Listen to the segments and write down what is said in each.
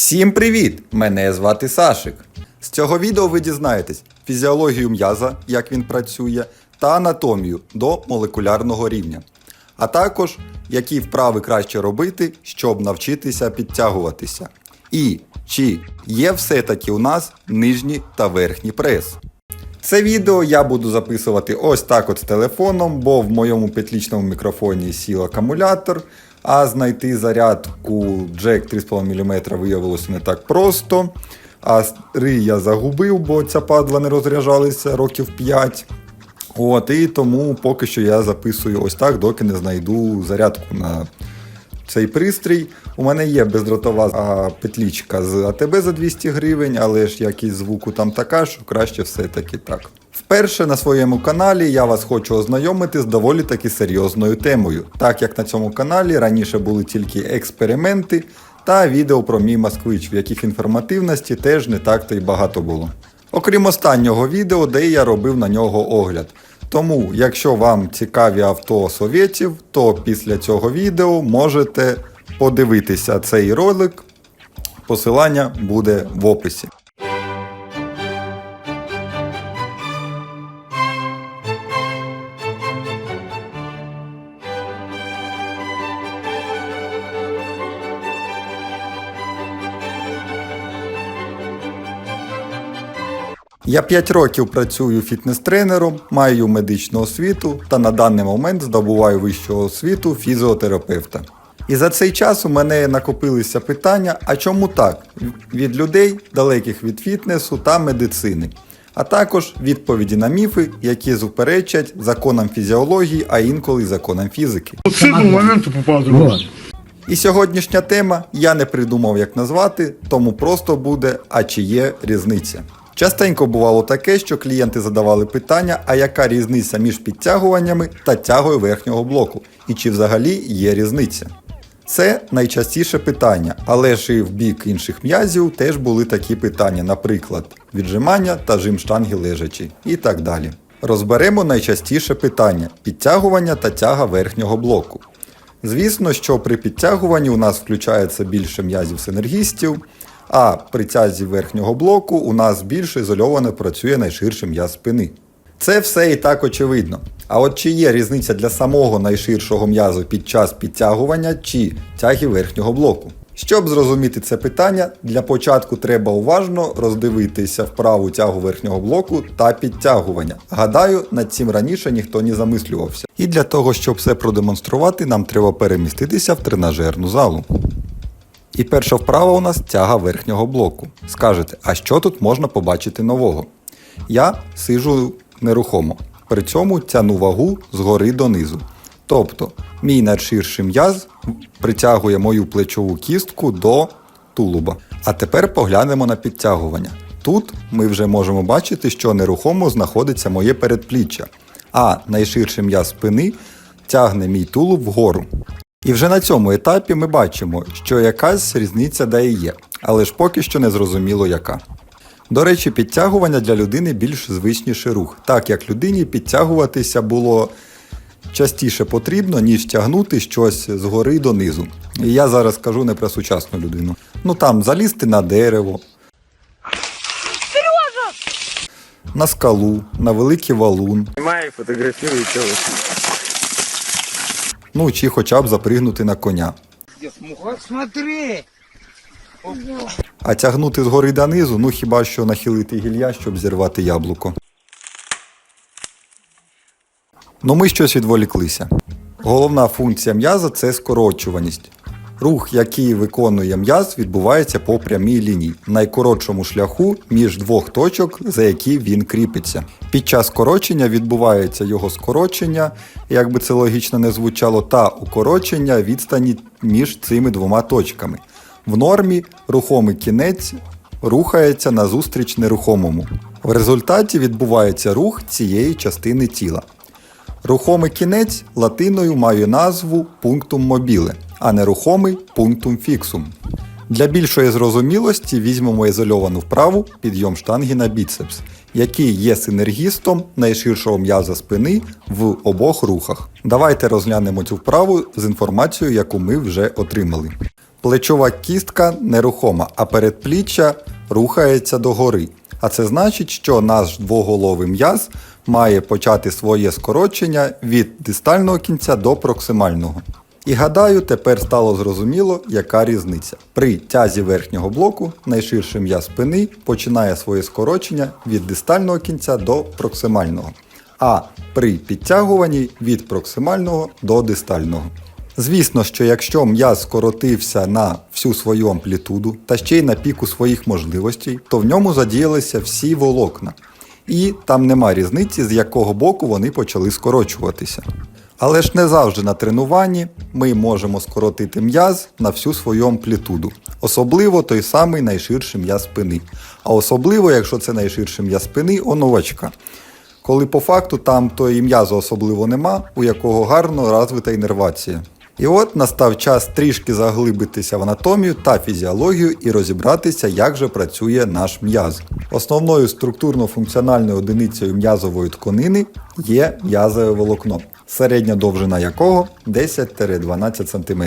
Всім привіт! Мене звати Сашик. З цього відео ви дізнаєтесь фізіологію м'яза, як він працює, та анатомію до молекулярного рівня. А також які вправи краще робити, щоб навчитися підтягуватися. І чи є все-таки у нас нижній та верхній прес. Це відео я буду записувати ось так от з телефоном, бо в моєму петлічному мікрофоні сів акумулятор, а знайти зарядку джек 3,5 мм виявилося не так просто. А ри я загубив, бо ця падла не розряджалася років 5. От, і тому поки що я записую ось так, доки не знайду зарядку на цей пристрій. У мене є бездротова петлічка з АТБ за 200 гривень, але ж якість звуку там така, що краще все-таки так. Вперше на своєму каналі я вас хочу ознайомити з доволі таки серйозною темою, так як на цьому каналі раніше були тільки експерименти та відео про мій москвич, в яких інформативності теж не так то й багато було. Окрім останнього відео, де я робив на нього огляд. Тому, якщо вам цікаві авто совєтів, то після цього відео можете подивитися цей ролик. Посилання буде в описі. Я 5 років працюю фітнес-тренером, маю медичну освіту та на даний момент здобуваю вищу освіту фізіотерапевта. І за цей час у мене накопилися питання, а чому так? Від людей, далеких від фітнесу та медицини, а також відповіді на міфи, які суперечать законам фізіології, а інколи законам фізики. Момента попал І сьогоднішня тема я не придумав, як назвати, тому просто буде, а чи є різниця. Частенько бувало таке, що клієнти задавали питання, а яка різниця між підтягуваннями та тягою верхнього блоку, і чи взагалі є різниця. Це найчастіше питання, але ж і в бік інших м'язів теж були такі питання, наприклад, віджимання та жим штанги лежачі і так далі. Розберемо найчастіше питання підтягування та тяга верхнього блоку. Звісно, що при підтягуванні у нас включається більше м'язів синергістів, а при тязі верхнього блоку у нас більш ізольовано працює найширший м'яз спини. Це все і так очевидно. А от чи є різниця для самого найширшого м'язу під час підтягування чи тяги верхнього блоку? Щоб зрозуміти це питання, для початку треба уважно роздивитися вправу тягу верхнього блоку та підтягування. Гадаю, над цим раніше ніхто не замислювався. І для того, щоб все продемонструвати, нам треба переміститися в тренажерну залу. І перша вправа у нас тяга верхнього блоку. Скажете, а що тут можна побачити нового? Я сижу нерухомо. При цьому тяну вагу згори донизу. Тобто, мій найширший м'яз притягує мою плечову кістку до тулуба. А тепер поглянемо на підтягування. Тут ми вже можемо бачити, що нерухомо знаходиться моє передпліччя, а найширший м'яз спини тягне мій тулуб вгору. І вже на цьому етапі ми бачимо, що якась різниця де і є, але ж поки що не зрозуміло яка. До речі, підтягування для людини більш звичніший рух, так як людині підтягуватися було частіше потрібно, ніж тягнути щось згори донизу. І я зараз кажу не про сучасну людину. Ну там залізти на дерево. Сережа! На скалу, на великий валун, Снимай, фотографируй, что вы. Ну чи хоча б запригнути на коня. Смотри! А тягнути згори донизу, ну хіба що нахилити гілля, щоб зірвати яблуко. Ну ми щось відволіклися. Головна функція м'яза це скорочуваність. Рух, який виконує м'яз, відбувається по прямій лінії, найкоротшому шляху між двох точок, за які він кріпиться. Під час скорочення відбувається його скорочення, як би це логічно не звучало, та укорочення відстані між цими двома точками. В нормі рухомий кінець рухається назустріч нерухомому. В результаті відбувається рух цієї частини тіла. Рухомий кінець латиною має назву пунктум мобіле, а нерухомий пунктум фіксум. Для більшої зрозумілості візьмемо ізольовану вправу підйом штанги на біцепс, який є синергістом найширшого м'яза спини в обох рухах. Давайте розглянемо цю вправу з інформацією, яку ми вже отримали. Плечова кістка нерухома, а передпліччя рухається догори. А це значить, що наш двоголовий м'яз має почати своє скорочення від дистального кінця до проксимального. І гадаю, тепер стало зрозуміло, яка різниця. При тязі верхнього блоку найширший м'яз спини починає своє скорочення від дистального кінця до проксимального, а при підтягуванні від проксимального до дистального. Звісно, що якщо м'яз скоротився на всю свою амплітуду та ще й на піку своїх можливостей, то в ньому задіялися всі волокна. І там нема різниці, з якого боку вони почали скорочуватися. Але ж не завжди на тренуванні ми можемо скоротити м'яз на всю свою амплітуду. Особливо той самий найширший м'яз спини. А особливо, якщо це найширший м'яз спини у новачка. Коли по факту там то і м'язу особливо нема, у якого гарно розвита інервація. І от настав час трішки заглибитися в анатомію та фізіологію і розібратися, як же працює наш м'яз. Основною структурно-функціональною одиницею м'язової тканини є м'язове волокно, середня довжина якого 10-12 см.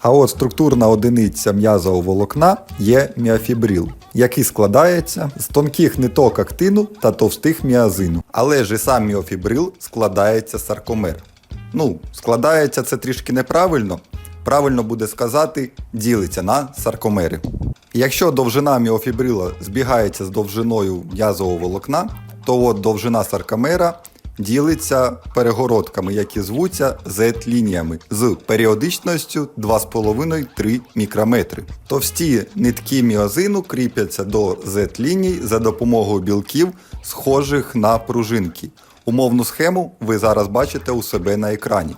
А от структурна одиниця м'язового волокна є міофібрил, який складається з тонких ниток актину та товстих міазину. Але ж і сам міофібрил складається з саркомер. Ну, складається це трішки неправильно. Правильно буде сказати, ділиться на саркомери. Якщо довжина міофібрила збігається з довжиною м'язового волокна, то от довжина саркомера ділиться перегородками, які звуться Z-лініями з періодичністю 2,5-3 мікрометри. Товсті нитки міозину кріпляться до Z-ліній за допомогою білків, схожих на пружинки. Умовну схему ви зараз бачите у себе на екрані.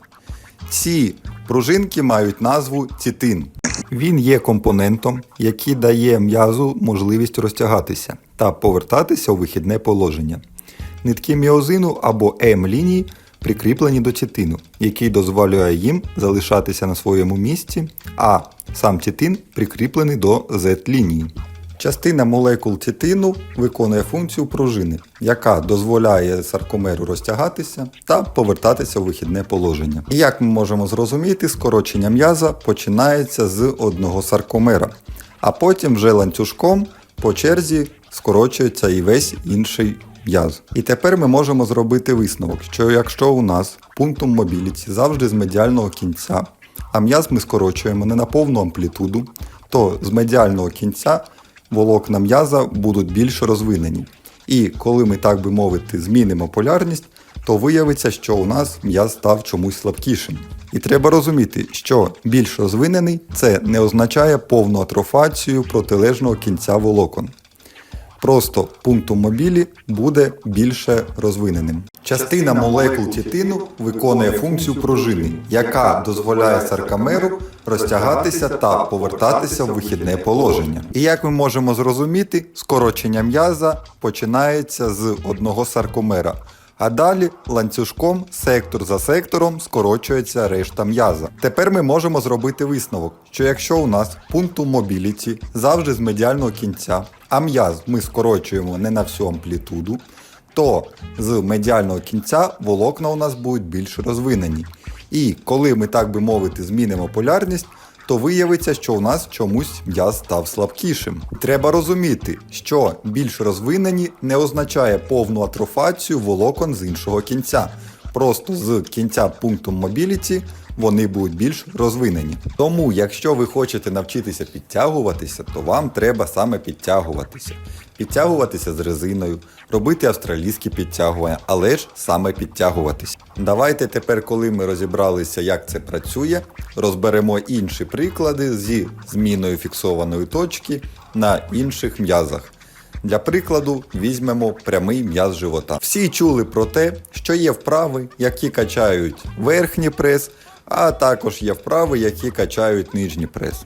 Ці пружинки мають назву цітин. Він є компонентом, який дає м'язу можливість розтягатися та повертатися у вихідне положення. Нитки міозину або М-лінії прикріплені до цітину, який дозволяє їм залишатися на своєму місці, а сам цітин прикріплений до Z-лінії. Частина молекул цитину виконує функцію пружини, яка дозволяє саркомеру розтягатися та повертатися у вихідне положення. І як ми можемо зрозуміти, скорочення м'яза починається з одного саркомера, а потім вже ланцюжком по черзі скорочується і весь інший м'яз. І тепер ми можемо зробити висновок, що якщо у нас пунктом мобіліті завжди з медіального кінця, а м'яз ми скорочуємо не на повну амплітуду, то з медіального кінця волокна м'яза будуть більш розвинені. І коли ми, так би мовити, змінимо полярність, то виявиться, що у нас м'яз став чомусь слабкішим. І треба розуміти, що більш розвинений це не означає повну атрофацію протилежного кінця волокон. Просто пункту мобілі буде більше розвиненим. Частина молекул тітину виконує функцію пружини, яка дозволяє саркамеру розтягатися та повертатися в вихідне положення. І як ми можемо зрозуміти, скорочення м'яза починається з одного саркомера. А далі ланцюжком, сектор за сектором скорочується решта м'яза. Тепер ми можемо зробити висновок, що якщо у нас пунктум мобіліті завжди з медіального кінця, а м'яз ми скорочуємо не на всю амплітуду, то з медіального кінця волокна у нас будуть більш розвинені. І коли ми, так би мовити, змінимо полярність, то виявиться, що у нас чомусь м'яз став слабкішим. Треба розуміти, що більш розвинені не означає повну атрофацію волокон з іншого кінця. Просто з кінця пункту мобіліті вони будуть більш розвинені. Тому, якщо ви хочете навчитися підтягуватися, то вам треба саме підтягуватися. Підтягуватися з резиною, робити австралійські підтягування, але ж саме підтягуватися. Давайте тепер, коли ми розібралися, як це працює, розберемо інші приклади зі зміною фіксованої точки на інших м'язах. Для прикладу, візьмемо прямий м'яз живота. Всі чули про те, що є вправи, які качають верхній прес, а також є вправи, які качають нижній прес.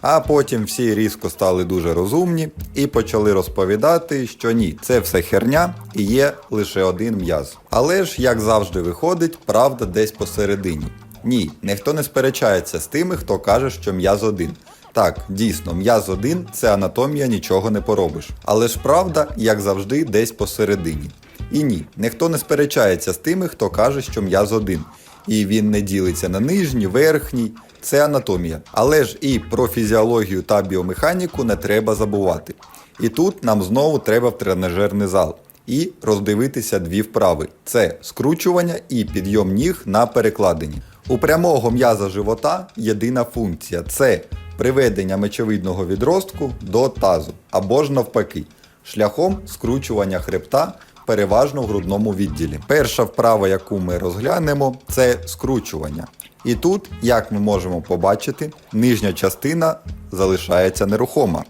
А потім всі різко стали дуже розумні і почали розповідати, що ні, це все херня і є лише один м'яз. Але ж, як завжди виходить, правда десь посередині. Ні, ніхто не сперечається з тими, хто каже, що м'яз один. Так, дійсно, м'яз один це анатомія, нічого не поробиш. Але ж правда, як завжди, десь посередині. І ні, ніхто не сперечається з тими, хто каже, що м'яз один. І він не ділиться на нижній, верхній, це анатомія. Але ж і про фізіологію та біомеханіку не треба забувати. І тут нам знову треба в тренажерний зал. І роздивитися дві вправи: це скручування і підйом ніг на перекладині. У прямого м'яза живота єдина функція це приведення мечовидного відростку до тазу або ж навпаки, шляхом скручування хребта переважно в грудному відділі. Перша вправа, яку ми розглянемо, це скручування. І тут, як ми можемо побачити, нижня частина залишається нерухома,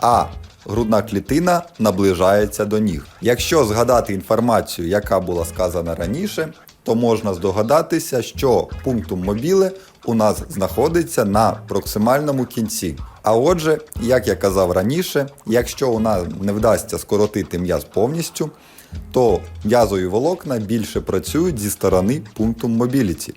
а грудна клітина наближається до ніг. Якщо згадати інформацію, яка була сказана раніше, то можна здогадатися, що пунктум мобіле у нас знаходиться на проксимальному кінці. А отже, як я казав раніше, якщо у нас не вдасться скоротити м'яз повністю, то м'язові волокна більше працюють зі сторони пунктум мобіліті.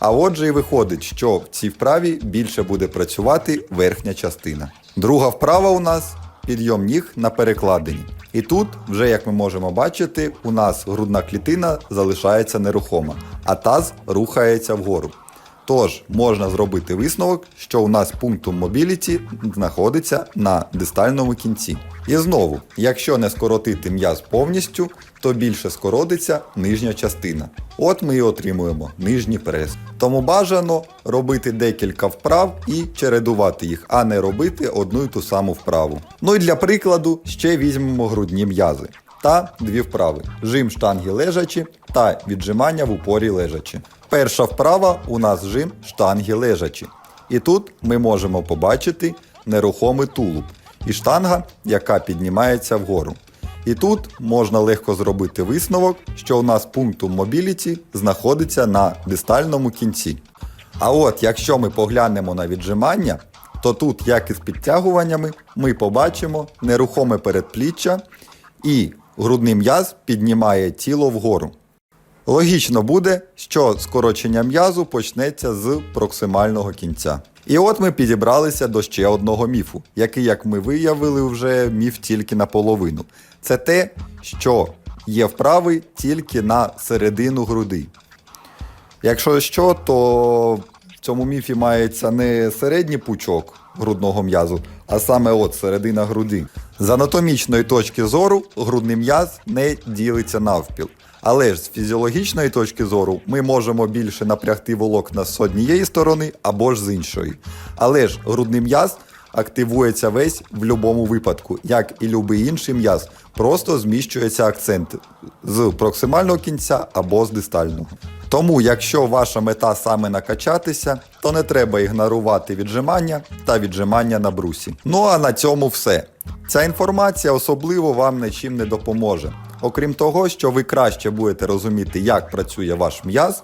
А отже, і виходить, що в цій вправі більше буде працювати верхня частина. Друга вправа у нас підйом ніг на перекладині. І тут, вже як ми можемо бачити, у нас грудна клітина залишається нерухома, а таз рухається вгору. Тож можна зробити висновок, що у нас пунктум мобіліті знаходиться на дистальному кінці. І знову, якщо не скоротити м'яз повністю, то більше скоротиться нижня частина. От ми і отримуємо нижній прес. Тому бажано робити декілька вправ і чередувати їх, а не робити одну і ту саму вправу. Ну і для прикладу ще візьмемо грудні м'язи. Та дві вправи: жим штанги лежачі та віджимання в упорі лежачі. Перша вправа у нас жим штанги лежачі. І тут ми можемо побачити нерухомий тулуб і штанга, яка піднімається вгору. І тут можна легко зробити висновок, що у нас пунктум мобіліті знаходиться на дистальному кінці. А от якщо ми поглянемо на віджимання, то тут, як і з підтягуваннями, ми побачимо нерухоме передпліччя і грудний м'яз піднімає тіло вгору. Логічно буде, що скорочення м'язу почнеться з проксимального кінця. І от ми підібралися до ще одного міфу, який, як ми виявили, вже міф тільки наполовину. Це те, що є вправи тільки на середину груди. Якщо що, то в цьому міфі мається не середній пучок грудного м'язу, а саме от середина груди. З анатомічної точки зору грудний м'яз не ділиться навпіл. Але ж з фізіологічної точки зору ми можемо більше напрягти волокна з однієї сторони або ж з іншої. Але ж грудний м'яз активується весь в будь-якому випадку, як і будь-який інший м'яз, просто зміщується акцент з проксимального кінця або з дистального. Тому, якщо ваша мета саме накачатися, то не треба ігнорувати віджимання та віджимання на брусі. Ну а на цьому все. Ця інформація особливо вам нічим не допоможе. Окрім того, що ви краще будете розуміти, як працює ваш м'яз,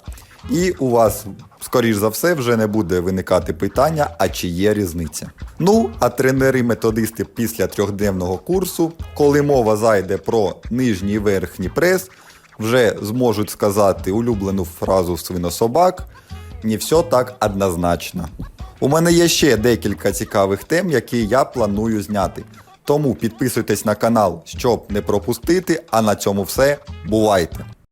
і у вас, скоріш за все, вже не буде виникати питання, а чи є різниця. Ну, а тренери-методисти після трьохденного курсу, коли мова зайде про нижній і верхній прес, вже зможуть сказати улюблену фразу свинособак не все так однозначно. У мене є ще декілька цікавих тем, які я планую зняти. Тому підписуйтесь на канал, щоб не пропустити. А на цьому все. Бувайте!